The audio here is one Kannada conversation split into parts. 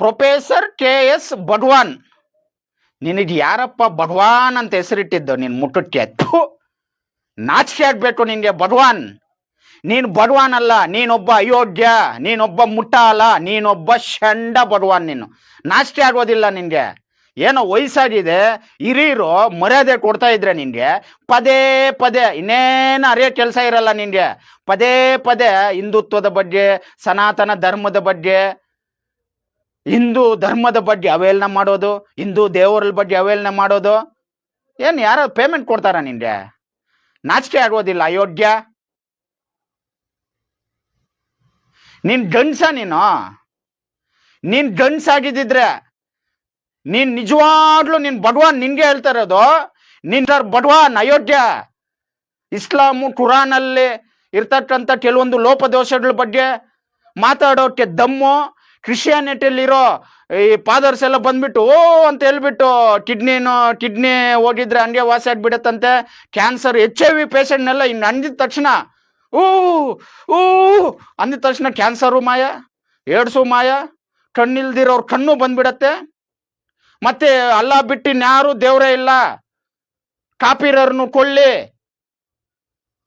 Professor K S ಬಡ್ವಾನ್. ನಿನಗೆ ಯಾರಪ್ಪ ಬಡ್ವಾನ್ ಅಂತ ಹೆಸರಿಟ್ಟಿದ್ದು? ನೀನು ಮುಟ್ಟುಟ್ಟಿ ಅತ್ತು ನಾಚಿಕೆ ಆಗಬೇಕು ನಿನಗೆ ಬಡ್ವಾನ್. ನೀನು ಬಡವಾನ್ ಅಲ್ಲ, ನೀನೊಬ್ಬ ಅಯೋಗ್ಯ, ನೀನೊಬ್ಬ ಮುಟ್ಟ ಅಲ್ಲ ನೀನೊಬ್ಬ ಷಂಡ ಬಡವಾನ್ ನೀನು. ನಾಚಿಕೆ ಆಗೋದಿಲ್ಲ ನಿನಗೆ ಏನೋ ವಯಸ್ಸಾಗಿದೆ, ಹಿರಿಯರು ಮರ್ಯಾದೆ ಕೊಡ್ತಾ ಇದ್ರೆ ನಿನಗೆ ಪದೇ ಪದೇ, ಇನ್ನೇನು ಅರೆಯ ಕೆಲಸ ಇರಲ್ಲ ನಿನಗೆ ಪದೇ ಪದೇ ಹಿಂದುತ್ವದ ಬಗ್ಗೆ, ಸನಾತನ ಧರ್ಮದ ಬಗ್ಗೆ ಹಿಂದೂ ಧರ್ಮದ ಬಗ್ಗೆ ಅವೇಲನ ಮಾಡೋದು, ಹಿಂದೂ ದೇವರ ಬಗ್ಗೆ ಅವೇಲನ ಮಾಡೋದು, ಏನು ಯಾರೋ ಪೇಮೆಂಟ್ ಕೊಡ್ತಾರ ನಿನಗೆ ನಾಚಿಕೆ ಆಗೋದಿಲ್ಲ, ಅಯೋಗ್ಯ? ನೀನ್ ಗಂಡ್ಸ ನೀನು? ನೀನ್ ಗಂಡ್ಸಾಗಿದ್ದಿದ್ರೆ ನೀನ್ ನಿಜವಾಗ್ಲೂ ನಿನ್ ಬಡವಾನ್ ನಿನ್ಗೆ ಹೇಳ್ತಾ ಇರೋದು? ನಿನ್ ಬಡವಾನ್ ಅಯೋಗ್ಯ? ಇಸ್ಲಾಮು ಕುರಾನಲ್ಲಿ ಇರ್ತಕ್ಕಂಥ ಕೆಲವೊಂದು ಲೋಪದೋಷಗಳ ಬಗ್ಗೆ ಮಾತಾಡೋಕೆ ದಮ್ಮು ಕ್ರಿಶ್ಚಿಯಾನಿಟಿಯಲ್ಲಿರೋ ಈ ಫಾದರ್ಸ್ ಎಲ್ಲ ಬಂದ್ಬಿಟ್ಟು, ಓ ಅಂತ ಹೇಳ್ಬಿಟ್ಟು ಕಿಡ್ನಿನು ಕಿಡ್ನಿ ಹೋಗಿದ್ರೆ ಹಂಗೆ ವಾಸಿ ಆಗ್ಬಿಡತ್ತಂತೆ ಕ್ಯಾನ್ಸರ್ ಎಚ್ ಐ ವಿ ಪೇಷಂಟ್ನೆಲ್ಲ ಇನ್ನು ಅಂದಿದ ತಕ್ಷಣ, ಊ ಊ, ಅಂದಿದ ತಕ್ಷಣ ಕ್ಯಾನ್ಸರು ಮಾಯ, ಏಡ್ಸು ಮಾಯ, ಕಣ್ಣಿಲ್ದಿರೋರು ಕಣ್ಣು ಬಂದ್ಬಿಡತ್ತೆ. ಮತ್ತೆ ಅಲ್ಲ ಬಿಟ್ಟು ಇನ್ಯಾರು ದೇವರೇ ಇಲ್ಲ, ಕಾಪಿರರ್ನು ಕೊಳ್ಳಿ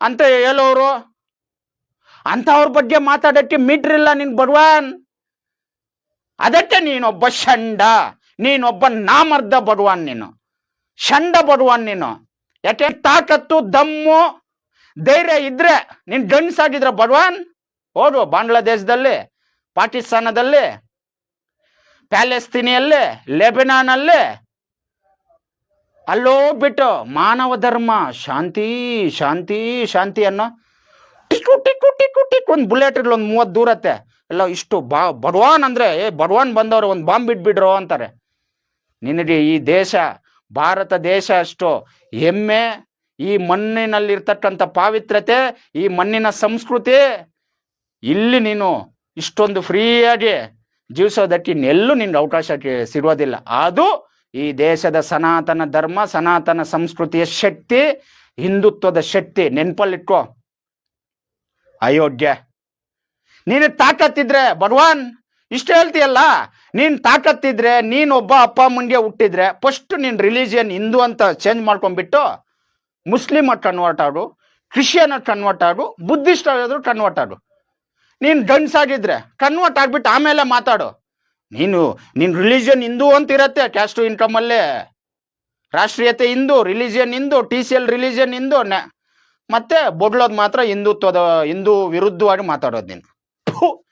ಅಂತ ಹೇಳೋರು. ಅಂಥವ್ರ ಬಗ್ಗೆ ಮಾತಾಡಕ್ಕೆ ಮೀಟ್ರಿಲ್ಲ ನಿನ್ ಬಡವಾನ್ ಅದಕ್ಕೆ ನೀನೊಬ್ಬ ಷಂಡ, ನೀನೊಬ್ಬ ನಾಮರ್ಧ ಬಡವಾನ್ ನೀನು. ಷಂಡ ಬಡವಾನ್ ನೀನು. ಯಾಕೆ? ತಾಕತ್ತು, ದಮ್ಮು, ಧೈರ್ಯ ಇದ್ರೆ ನೀನ್ ಗಂಡ್ಸಾಗಿದ್ರ ಬಡವಾನ್ ಹೋದು ಬಾಂಗ್ಲಾದೇಶದಲ್ಲಿ, ಪಾಕಿಸ್ತಾನದಲ್ಲಿ, ಪ್ಯಾಲೆಸ್ತೀನಿಯಲ್ಲಿ ಲೆಬನಾನಲ್ಲಿ ಅಲ್ಲೋ ಬಿಟ್ಟು ಮಾನವ ಧರ್ಮ, ಶಾಂತಿ ಶಾಂತಿ ಶಾಂತಿ ಅನ್ನೋ ಟಿಕು ಟಿಕು ಟಿಕು ಟಿಕು ಒಂದು ಬುಲೆಟ್ ಒಂದು ಮೂವತ್ತು ದೂರತ್ತೆ. ಎಲ್ಲ ಇಷ್ಟು ಬಾ ಬಡವಾನ್ ಅಂದ್ರೆ, ಏ ಬಡವಾನ್ ಬಂದವ್ರು ಒಂದು ಬಾಂಬ್ ಬಿಟ್ಬಿಡ್ರೋ ಅಂತಾರೆ. ನಿನಗೆ ಈ ದೇಶ, ಭಾರತ ದೇಶ ಅಷ್ಟು, ಹೆಮ್ಮೆ, ಈ ಮಣ್ಣಿನಲ್ಲಿರ್ತಕ್ಕಂಥ ಪಾವಿತ್ರ್ಯತೆ, ಈ ಮಣ್ಣಿನ ಸಂಸ್ಕೃತಿ, ಇಲ್ಲಿ ನೀನು ಇಷ್ಟೊಂದು ಫ್ರೀಯಾಗಿ ಜೀವಿಸೋದಕ್ಕೆ ಇನ್ನೆಲ್ಲೂ ನಿನ್ಗೆ ಅವಕಾಶ ಸಿಗೋದಿಲ್ಲ. ಅದು ಈ ದೇಶದ ಸನಾತನ ಧರ್ಮ, ಸನಾತನ ಸಂಸ್ಕೃತಿಯ ಶಕ್ತಿ, ಹಿಂದುತ್ವದ ಶಕ್ತಿ ನೆನ್ಪಲ್ಲಿಟ್ಕೋ. ಅಯೋಗ್ಯ. ನೀನು ತಾಕತ್ತಿದ್ರೆ, ಭಗವಾನ್, ಇಷ್ಟು ಹೇಳ್ತೀಯಲ್ಲ, ನೀನ್ ತಾಕತ್ತಿದ್ರೆ, ನೀನ್ ಒಬ್ಬ ಅಪ್ಪ ಅಮ್ಮನಿಗೆ ಹುಟ್ಟಿದ್ರೆ ಫಸ್ಟ್ ನಿನ್ನ ರಿಲಿಜಿಯನ್ ಹಿಂದೂ ಅಂತ ಚೇಂಜ್ ಮಾಡ್ಕೊಂಡ್ಬಿಟ್ಟು ಮುಸ್ಲಿಮ್ ಕನ್ವರ್ಟ್ ಆಡು ಕ್ರಿಶ್ಚಿಯನ್ ಕನ್ವರ್ಟ್ ಆಗು ಬುದ್ಧಿಸ್ಟ್ ಆದ್ರು ಕನ್ವರ್ಟ್ ಆಡು ನೀನ್ ಗಂಡ್ಸಾಗಿದ್ರೆ ಕನ್ವರ್ಟ್ ಆಗ್ಬಿಟ್ಟು ಆಮೇಲೆ ಮಾತಾಡು. ನೀನು, ನಿನ್ ರಿಲಿಜಿಯನ್ ಹಿಂದೂ ಅಂತ ಇರತ್ತೆ ಕ್ಯಾಸ್ಟ್ ಇನ್ಕಮ್ ಅಲ್ಲೇ. ರಾಷ್ಟ್ರೀಯತೆ Hindu religion Hindu T C L religion Hindu ಮತ್ತೆ ಬೊಡ್ಲೋದು ಮಾತ್ರ ಹಿಂದುತ್ವದ, ಹಿಂದೂ ವಿರುದ್ಧವಾಗಿ ಮಾತಾಡೋದು ನೀನು. people